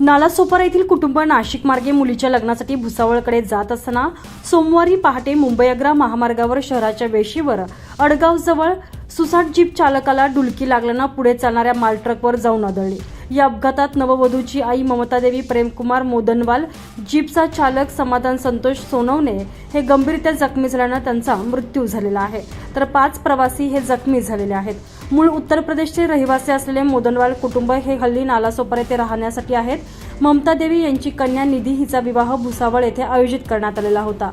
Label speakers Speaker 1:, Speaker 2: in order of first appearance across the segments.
Speaker 1: नालासोपारा येथील कुटुंब नाशिक मार्गे मुलीच्या लग्नासाठी भुसावळकडे जात असताना सोमवारी पहाटे मुंबई आग्रा महामार्गावर शहराच्या वेशीवर अडगावजवळ सुसाट जीप चालकाला डुलकी लागल्यानं पुढे चालणाऱ्या माल ट्रकवर जाऊन आदळली. या अपघातात नववधूची आई ममतादेवी प्रेमकुमार मोदनवाल जीपचा चालक समाधान संतोष सोनवणे हे गंभीररित्या जखमी झाल्यानं त्यांचा मृत्यू झालेला आहे. तर पाच प्रवासी हे जखमी झालेले आहेत. मूळ उत्तर प्रदेशचे रहिवासी असलेले मोदनवाल कुटुंब हे हल्ली नालासोपारा येथे राहण्यासाठी आहेत. ममता देवी यांची कन्या निधी हिचा विवाह भुसावळ येथे आयोजित करण्यात आलेला होता.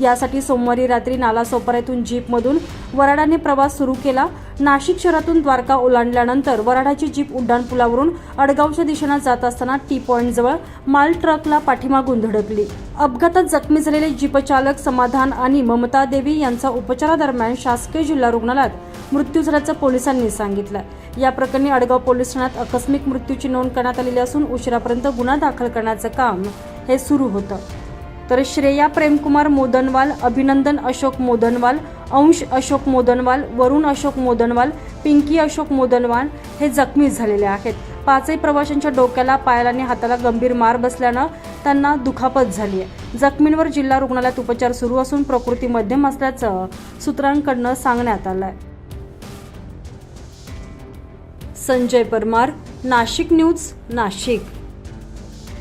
Speaker 1: यासाठी सोमवारी रात्री नालासोपारा येथून जीपमधून वराडाने प्रवास सुरू केला. नाशिक शहरातून द्वारका ओलांडल्यानंतर वराडाची जीप उड्डाणपुलावरून अडगावच्या दिशेनं जात असताना टी पॉईंटजवळ माल ट्रकला पाठीमागून धडकली. अपघातात जखमी झालेले जीपचालक समाधान आणि ममता देवी यांचा उपचारादरम्यान शासकीय जिल्हा रुग्णालयात मृत्यू झाल्याचं पोलिसांनी सांगितलं. या प्रकरणी अडगाव पोलीस ठाण्यात आकस्मिक मृत्यूची नोंद करण्यात आलेली असून उशिरापर्यंत गुन्हा दाखल करण्याचं काम हे सुरू होतं. तर श्रेया प्रेमकुमार मोदनवाल अभिनंदन अशोक मोदनवाल अंश अशोक मोदनवाल वरुण अशोक मोदनवाल पिंकी अशोक मोदनवाल हे जखमी झालेले आहेत. पाचही प्रवाशांच्या डोक्याला पायाला आणि हाताला गंभीर मार बसल्यानं त्यांना दुखापत झाली आहे जखमींवर जिल्हा रुग्णालयात उपचार सुरू असून प्रकृती मध्यम असल्याचं सूत्रांकडनं सांगण्यात आलं आहे संजय परमार नाशिक न्यूज नाशिक.